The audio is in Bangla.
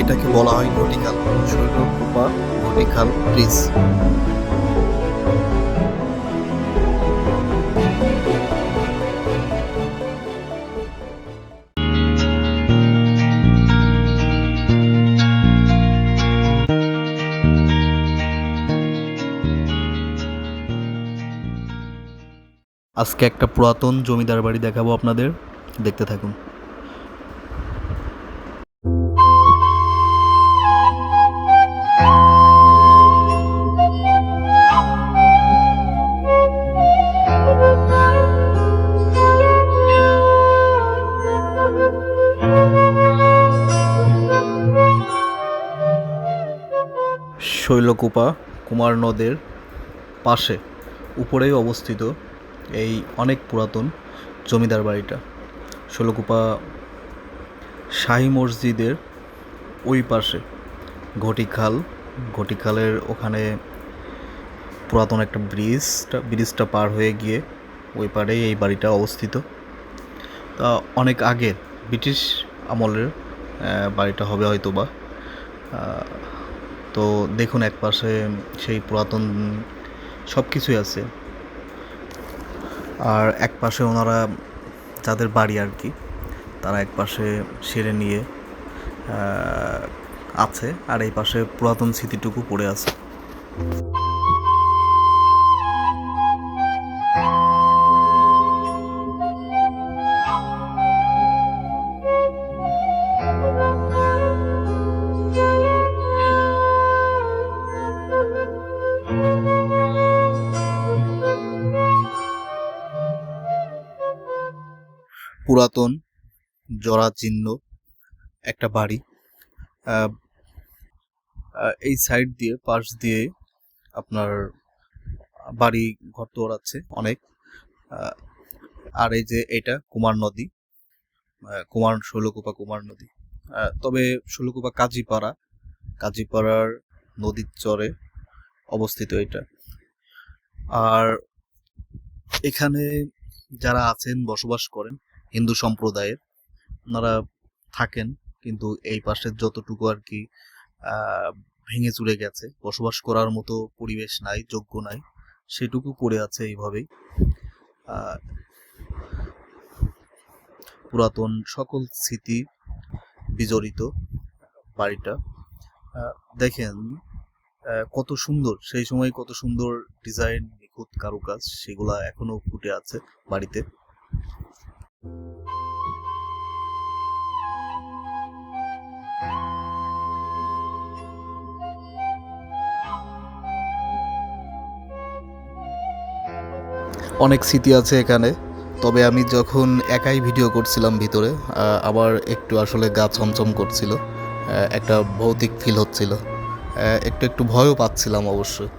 এটাকে বলা হয় ঘটিকাল ঘটিকাল ব্রিজ আজকে একটা পুরাতন জমিদার বাড়ি দেখাবো আপনাদের। দেখতে থাকুন। শৈলকূপা কুমার নদের পাশে, উপরেই অবস্থিত এই অনেক পুরাতন জমিদার বাড়িটা। শৈলকূপা শাহী মসজিদের ওই পাশে। ঘটিখাল, ঘটিখালের ওখানে পুরাতন একটা ব্রিজটা ব্রিজটা পার হয়ে গিয়ে ওই পারেই এই বাড়িটা অবস্থিত। তা অনেক আগে ব্রিটিশ আমলের বাড়িটা হবে হয়তো বা তো দেখুন এক পাশে সেই পুরাতন সব কিছুই আছে। আর এক পাশে ওনারা যাদের বাড়ি আর কি, তারা এক পাশে সেরে নিয়ে আছে, আর এই পাশে পুরাতন স্মৃতিটুকু পড়ে আছে। পুরাতন জরাজীর্ণ একটা বাড়ি। এই সাইড দিয়ে, পাশ দিয়ে আপনার বাড়ি ঘর তোর আছে অনেক। আর এই যে এটা কুমার নদী। কুমার ষোলকুপা কুমার নদী। তবে ষোলকুপা কাজীপাড়া। কাজীপাড়ার নদীর চরে অবস্থিত এটা। আর এখানে যারা আছেন, বসবাস করেন হিন্দু সম্প্রদায়ের ওনারা থাকেন, কিন্তু এই পাশের যতটুকু আর কি ভেঙে চুরে গেছে, বসবাস করার মতো পরিবেশ নাই, যোগ্য নাই, সেটুকু পড়ে আছে এইভাবেই। পুরাতন সকল স্মৃতি বিজড়িত বাড়িটা। দেখেন কত সুন্দর, সেই সময় কত সুন্দর ডিজাইন, নিখুঁত কারুকাজ, সেগুলা এখনও ফুটে আছে বাড়িতে। অনেক স্মৃতি আছে এখানে, তবে আমি যখন একাই ভিডিও করছিলাম ভিতরে আমার একটু আসলে গা ছমছম করছিল একটা ভৌতিক ফিল হচ্ছিল একটু একটু ভয়ও পাচ্ছিলাম অবশ্যই।